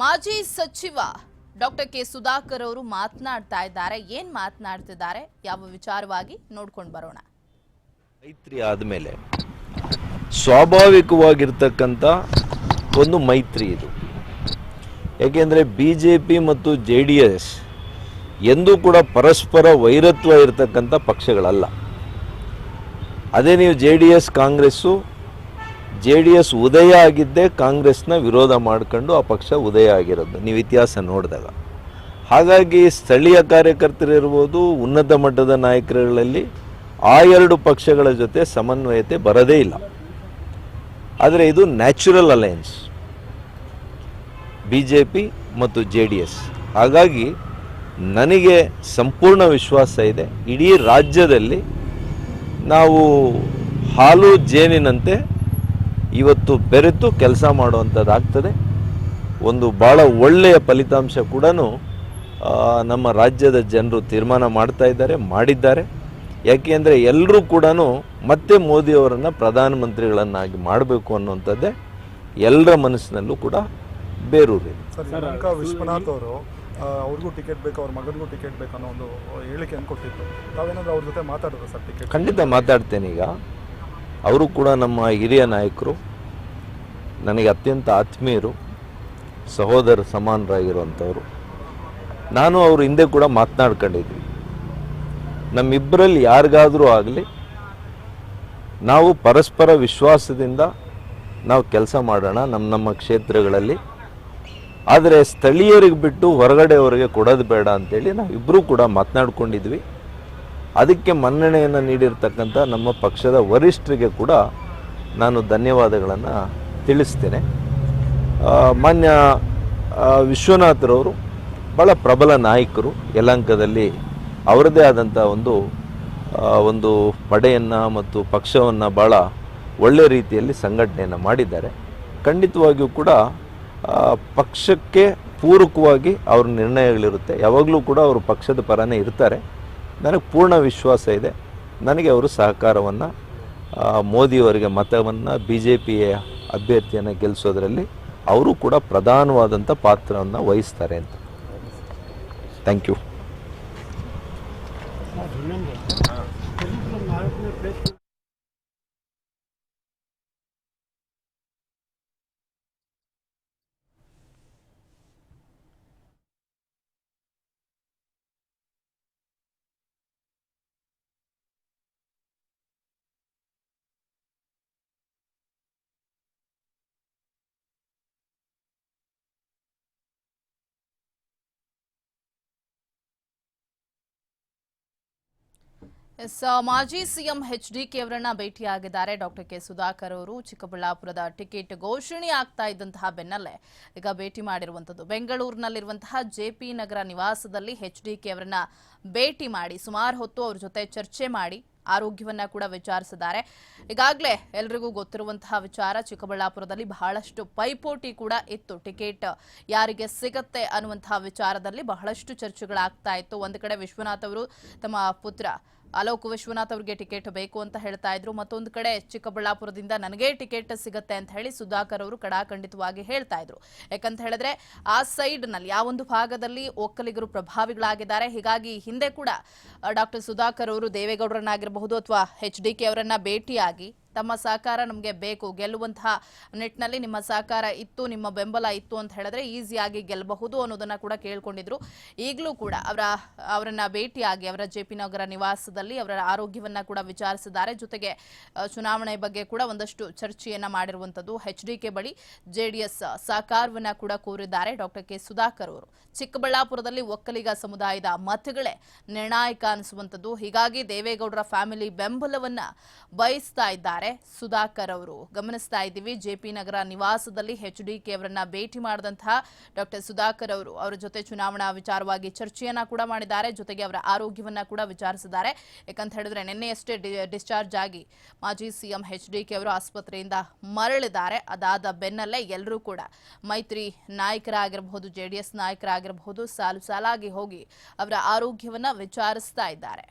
ಮಾಜಿ ಸಚಿವ doctor K Sudhakar ಅವರು ಮಾತನಾಡ್ತಾ ಇದ್ದಾರೆ. ಏನ್ ಮಾತನಾಡ್ತಿದ್ದಾರೆ? ಯಾವ ವಿಚಾರವಾಗಿ ನೋಡ್ಕೊಂಡು ಬರೋಣ. ಮೈತ್ರಿ ಆದಮೇಲೆ ಸ್ವಾಭಾವಿಕವಾಗಿರ್ತಕ್ಕಂಥ ಒಂದು ಮೈತ್ರಿ ಇದು. ಯಾಕೆಂದ್ರೆ ಬಿ ಜೆ ಪಿ ಮತ್ತು ಜೆ ಡಿ ಎಸ್ ಎಂದೂ ಕೂಡ ಪರಸ್ಪರ ವೈರತ್ವ ಇರತಕ್ಕಂಥ ಪಕ್ಷಗಳಲ್ಲ. ಅದೇ ನೀವು J D S, Congress J D S ಉದಯ ಆಗಿದ್ದೇ ಕಾಂಗ್ರೆಸ್ನ ವಿರೋಧ ಮಾಡ್ಕೊಂಡು ಆ ಪಕ್ಷ ಉದಯ ಆಗಿರೋದು, ನೀವು ಇತಿಹಾಸ ನೋಡಿದಾಗ. ಹಾಗಾಗಿ ಸ್ಥಳೀಯ ಕಾರ್ಯಕರ್ತರಿರ್ಬೋದು ಉನ್ನತ ಮಟ್ಟದ ನಾಯಕರುಗಳಲ್ಲಿ ಆ ಎರಡು ಪಕ್ಷಗಳ ಜೊತೆ ಸಮನ್ವಯತೆ ಬರದೇ ಇಲ್ಲ. ಆದರೆ ಇದು natural alliance B J P ಮತ್ತು ಜೆ ಡಿ ಎಸ್ ಹಾಗಾಗಿ ನನಗೆ ಸಂಪೂರ್ಣ ವಿಶ್ವಾಸ ಇದೆ, ಇಡೀ ರಾಜ್ಯದಲ್ಲಿ ನಾವು ಹಾಲು ಜೇನಿನಂತೆ ಇವತ್ತು ಬೆರೆತು ಕೆಲಸ ಮಾಡುವಂಥದ್ದಾಗ್ತದೆ ಒಂದು ಭಾಳ ಒಳ್ಳೆಯ ಫಲಿತಾಂಶ ಕೂಡ ನಮ್ಮ ರಾಜ್ಯದ ಜನರು ತೀರ್ಮಾನ ಮಾಡ್ತಾ ಇದ್ದಾರೆ ಮಾಡಿದ್ದಾರೆ. ಯಾಕೆಂದರೆ ಎಲ್ಲರೂ ಕೂಡ ಮತ್ತೆ ಮೋದಿಯವರನ್ನು ಪ್ರಧಾನಮಂತ್ರಿಗಳನ್ನಾಗಿ ಮಾಡಬೇಕು ಅನ್ನುವಂಥದ್ದೇ ಎಲ್ಲರ ಮನಸ್ಸಿನಲ್ಲೂ ಕೂಡ ಬೇರೂರಿ ಸರ್ ಯಲಹಂಕ ವಿಶ್ವನಾಥ್ ಅವರು ಅವ್ರಿಗೂ ಟಿಕೆಟ್ ಬೇಕು ಅವ್ರ ಮಗನಿಗೂ ಟಿಕೆಟ್ ಬೇಕು ಅನ್ನೋ ಒಂದು ಹೇಳಿಕೆಯನ್ನು ಕೊಟ್ಟಿತ್ತು ತಾವೇನಾದ್ರೂ ಅವ್ರ ಜೊತೆ ಮಾತಾಡಿದ್ರೆ ಸರ್ ಟಿಕೆಟ್? ಖಂಡಿತ ಮಾತಾಡ್ತೇನೆ ಈಗ. ಅವರು ಕೂಡ ನಮ್ಮ ಹಿರಿಯ ನಾಯಕರು, ನನಗೆ ಅತ್ಯಂತ ಆತ್ಮೀಯರು, ಸಹೋದರ ಸಮಾನರಾಗಿರುವಂಥವ್ರು. ನಾನು ಅವ್ರ ಹಿಂದೆ ಕೂಡ ಮಾತನಾಡ್ಕೊಂಡಿದ್ವಿ. ನಮ್ಮಿಬ್ಬರಲ್ಲಿ ಯಾರಿಗಾದರೂ ಆಗಲಿ, ನಾವು ಪರಸ್ಪರ ವಿಶ್ವಾಸದಿಂದ ನಾವು ಕೆಲಸ ಮಾಡೋಣ ನಮ್ಮ ನಮ್ಮ ಕ್ಷೇತ್ರಗಳಲ್ಲಿ. ಆದರೆ ಸ್ಥಳೀಯರಿಗೆ ಬಿಟ್ಟು ಹೊರಗಡೆಯವರಿಗೆ ಕೊಡೋದು ಬೇಡ ಅಂತೇಳಿ ನಾವಿಬ್ಬರೂ ಕೂಡ ಮಾತನಾಡ್ಕೊಂಡಿದ್ವಿ. ಅದಕ್ಕೆ ಮನ್ನಣೆಯನ್ನು ನೀಡಿರ್ತಕ್ಕಂಥ ನಮ್ಮ ಪಕ್ಷದ ವರಿಷ್ಠರಿಗೆ ಕೂಡ ನಾನು ಧನ್ಯವಾದಗಳನ್ನು ತಿಳಿಸ್ತೇನೆ. ಮಾನ್ಯ ವಿಶ್ವನಾಥರವರು ಭಾಳ ಪ್ರಬಲ ನಾಯಕರು. ಯಲಂಕದಲ್ಲಿ ಅವರದೇ ಆದಂಥ ಒಂದು ಒಂದು ಪಡೆಯನ್ನು ಮತ್ತು ಪಕ್ಷವನ್ನು ಭಾಳ ಒಳ್ಳೆಯ ರೀತಿಯಲ್ಲಿ ಸಂಘಟನೆಯನ್ನು ಮಾಡಿದ್ದಾರೆ. ಖಂಡಿತವಾಗಿಯೂ ಕೂಡ ಪಕ್ಷಕ್ಕೆ ಪೂರಕವಾಗಿ ಅವ್ರ ನಿರ್ಣಯಗಳಿರುತ್ತೆ. ಯಾವಾಗಲೂ ಕೂಡ ಅವರು ಪಕ್ಷದ ಪರನೇ ಇರ್ತಾರೆ. ನನಗೆ ಪೂರ್ಣ ವಿಶ್ವಾಸ ಇದೆ. ನನಗೆ ಅವರು ಸಹಕಾರವನ್ನು ಮೋದಿಯವರಿಗೆ ಮತವನ್ನು ಬಿ ಜೆ ಪಿಯ ಅಭ್ಯರ್ಥಿಯನ್ನು ಗೆಲ್ಲಿಸೋದ್ರಲ್ಲಿ ಅವರು ಕೂಡ ಪ್ರಧಾನವಾದಂಥ ಪಾತ್ರವನ್ನು ವಹಿಸ್ತಾರೆ ಅಂತ. ಥ್ಯಾಂಕ್ ಯು ಮಾಜಿ ಸಿಎಂ ಎಚ್ ಡಿ ಅವರನ್ನ ಭೇಟಿಯಾಗಿದ್ದಾರೆ. ಡಾಕ್ಟರ್ ಕೆ ಸುಧಾಕರ್ ಅವರು ಚಿಕ್ಕಬಳ್ಳಾಪುರದ ಟಿಕೆಟ್ ಘೋಷಣೆ ಆಗ್ತಾ ಇದ್ದಂತಹ ಬೆನ್ನಲ್ಲೇ ಈಗ ಭೇಟಿ ಮಾಡಿರುವಂಥದ್ದು. ಬೆಂಗಳೂರಿನಲ್ಲಿರುವಂತಹ ಜೆಪಿ ನಗರ ನಿವಾಸದಲ್ಲಿ ಎಚ್ ಡಿ ಅವರನ್ನ ಭೇಟಿ ಮಾಡಿ, ಸುಮಾರು ಹೊತ್ತು ಅವ್ರ ಜೊತೆ ಚರ್ಚೆ ಮಾಡಿ ಆರೋಗ್ಯವನ್ನ ಕೂಡ ವಿಚಾರಿಸಿದ್ದಾರೆ. ಈಗಾಗಲೇ ಎಲ್ರಿಗೂ ಗೊತ್ತಿರುವಂತಹ ವಿಚಾರ, ಚಿಕ್ಕಬಳ್ಳಾಪುರದಲ್ಲಿ ಬಹಳಷ್ಟು ಪೈಪೋಟಿ ಕೂಡ ಇತ್ತು. ಟಿಕೆಟ್ ಯಾರಿಗೆ ಸಿಗತ್ತೆ ಅನ್ನುವಂತಹ ವಿಚಾರದಲ್ಲಿ ಬಹಳಷ್ಟು ಚರ್ಚೆಗಳಾಗ್ತಾ ಇತ್ತು. ಒಂದು ಕಡೆ ವಿಶ್ವನಾಥ್ ಅವರು ತಮ್ಮ ಪುತ್ರ ಅಲೋಕ್ ವಿಶ್ವನಾಥ್ ಅವರಿಗೆ ಟಿಕೆಟ್ ಬೇಕು ಅಂತ ಹೇಳ್ತಾ ಇದ್ರು. ಮತ್ತೊಂದು ಕಡೆ ಚಿಕ್ಕಬಳ್ಳಾಪುರದಿಂದ ನನಗೆ ಟಿಕೆಟ್ ಸಿಗತ್ತೆ ಅಂತ ಹೇಳಿ ಸುಧಾಕರ್ ಅವರು ಕಡಾಖಂಡಿತವಾಗಿ ಹೇಳ್ತಾ ಇದ್ರು. ಯಾಕಂತ ಹೇಳಿದ್ರೆ ಆ ಸೈಡ್ನಲ್ಲಿ ಒಂದು ಭಾಗದಲ್ಲಿ ಒಕ್ಕಲಿಗರು ಪ್ರಭಾವಿಗಳಾಗಿದ್ದಾರೆ. ಹೀಗಾಗಿ ಹಿಂದೆ ಕೂಡ ಡಾಕ್ಟರ್ ಸುಧಾಕರ್ ಅವರು ದೇವೇಗೌಡರನ್ನಾಗಿರಬಹುದು ಅಥವಾ ಎಚ್ ಡಿ ಕೆ ಅವರನ್ನ ಭೇಟಿಯಾಗಿ ತಮ್ಮ ಸಹಕಾರ ನಮಗೆ ಬೇಕು. ಗೆಲ್ಲುವಂತಹ ನಿಟ್ಟಿನಲ್ಲಿ ನಿಮ್ಮ ಸಹಕಾರ ಇತ್ತು, ನಿಮ್ಮ ಬೆಂಬಲ ಇತ್ತು ಅಂತ ಹೇಳಿದ್ರೆ ಈಸಿಯಾಗಿ ಗೆಲ್ಲಬಹುದು ಅನ್ನೋದನ್ನ ಕೂಡ ಕೇಳ್ಕೊಂಡಿದ್ರು. ಈಗಲೂ ಕೂಡ ಅವರ, ಅವರನ್ನ ಭೇಟಿಯಾಗಿ ಅವರ ಜೆ ನಗರ ನಿವಾಸದಲ್ಲಿ ಅವರ ಆರೋಗ್ಯವನ್ನ ಕೂಡ ವಿಚಾರಿಸಿದ್ದಾರೆ. ಜೊತೆಗೆ ಚುನಾವಣೆ ಬಗ್ಗೆ ಕೂಡ ಒಂದಷ್ಟು ಚರ್ಚೆಯನ್ನ ಮಾಡಿರುವಂತದ್ದು ಎಚ್ ಡಿ ಕೆ ಬಳಿ ಜೆಡಿಎಸ್ ಸಹಕಾರವನ್ನ ಕೂಡ ಕೋರಿದ್ದಾರೆ ಡಾಕ್ಟರ್ ಕೆ ಸುಧಾಕರ್ ಅವರು. ಚಿಕ್ಕಬಳ್ಳಾಪುರದಲ್ಲಿ ಒಕ್ಕಲಿಗ ಸಮುದಾಯದ ಮತಗಳೇ ನಿರ್ಣಾಯಕ ಅನಿಸುವಂಥದ್ದು ಹೀಗಾಗಿ ದೇವೇಗೌಡರ ಫ್ಯಾಮಿಲಿ ಬೆಂಬಲವನ್ನ ಬಯಸ್ತಾ ಇದ್ದಾರೆ. ಸುಧಾಕರ್ ಅವರು ಗಮನಿಸ್ತಾ ಇದ್ದೀವಿ. ಜೆಪಿ ನಗರ ನಿವಾಸದಲ್ಲಿ ಎಚ್ ಡಿ ಕೆ ಅವರನ್ನ ಭೇಟಿ ಮಾಡಿದಂತಹ ಡಾಕ್ಟರ್ ಸುಧಾಕರ್ ಅವರು ಅವರ ಜೊತೆ ಚುನಾವಣಾ ವಿಚಾರವಾಗಿ ಚರ್ಚೆಯನ್ನ ಕೂಡ ಮಾಡಿದ್ದಾರೆ. ಜೊತೆಗೆ ಅವರ ಆರೋಗ್ಯವನ್ನ ಕೂಡ ವಿಚಾರಿಸಿದ್ದಾರೆ. ಯಾಕಂತ ಹೇಳಿದ್ರೆ ನಿನ್ನೆಯಷ್ಟೇ ಡಿಸ್ಚಾರ್ಜ್ ಆಗಿ ಮಾಜಿ ಸಿಎಂ ಎಚ್ ಡಿ ಕೆ ಅವರು ಆಸ್ಪತ್ರೆಯಿಂದ ಮರಳಿದ್ದಾರೆ. ಅದಾದ ಬೆನ್ನಲ್ಲೇ ಎಲ್ಲರೂ ಕೂಡ ಮೈತ್ರಿ ನಾಯಕರಾಗಿರಬಹುದು ಜೆಡಿಎಸ್ ನಾಯಕರಾಗಿರಬಹುದು, ಸಾಲು ಸಾಲಾಗಿ ಹೋಗಿ ಅವರ ಆರೋಗ್ಯವನ್ನ ವಿಚಾರಿಸ್ತಾ ಇದ್ದಾರೆ.